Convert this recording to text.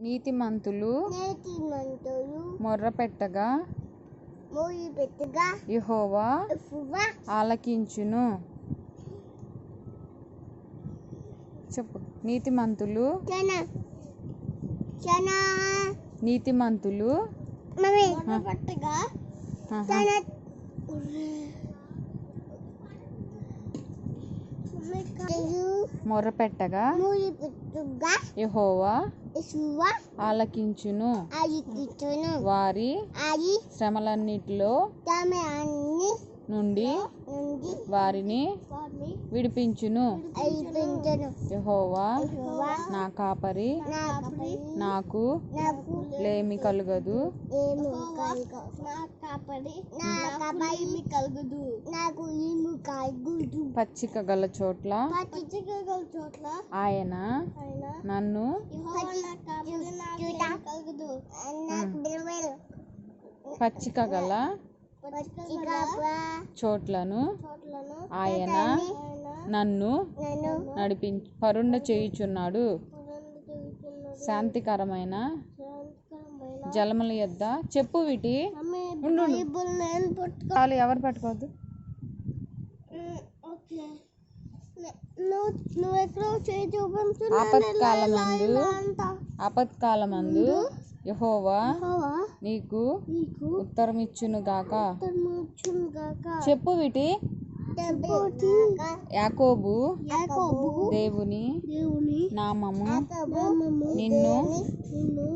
నీతిమంతులు మొర్రపెట్టగా యెహోవా ఆలకించును. చెప్పు. నీతిమంతులు నీతిమంతులు మొర్రపెట్టగా యెహోవా ఆలకించును. వారి శ్రమలన్నిటిలో తమ అన్ని నుండి వారిని వారిని విడిపించును. యెహోవా నా కాపరి నాకు లేమి కలుగదు. పచ్చిక గల చోట్ల ఆయన ఆయన నన్ను పచ్చిక గల చోట్లను? ఆయన నన్ను నడిపించు పరుండ చేయుచున్నాడు. శాంతికరమైన జలముల యొద్ద. చెప్పు వీటి. చాలు ఎవరు పట్టుకోవద్దు. ఆపత్కాలమందు ఆపత్కాలమందు యెహోవా నీకు నీకు ఉత్తరమిచ్చును గాక ఉత్తరముచ్చును గాక చెప్పు వీటి యాకోబు దేవుని నామము నిన్ను నిన్ను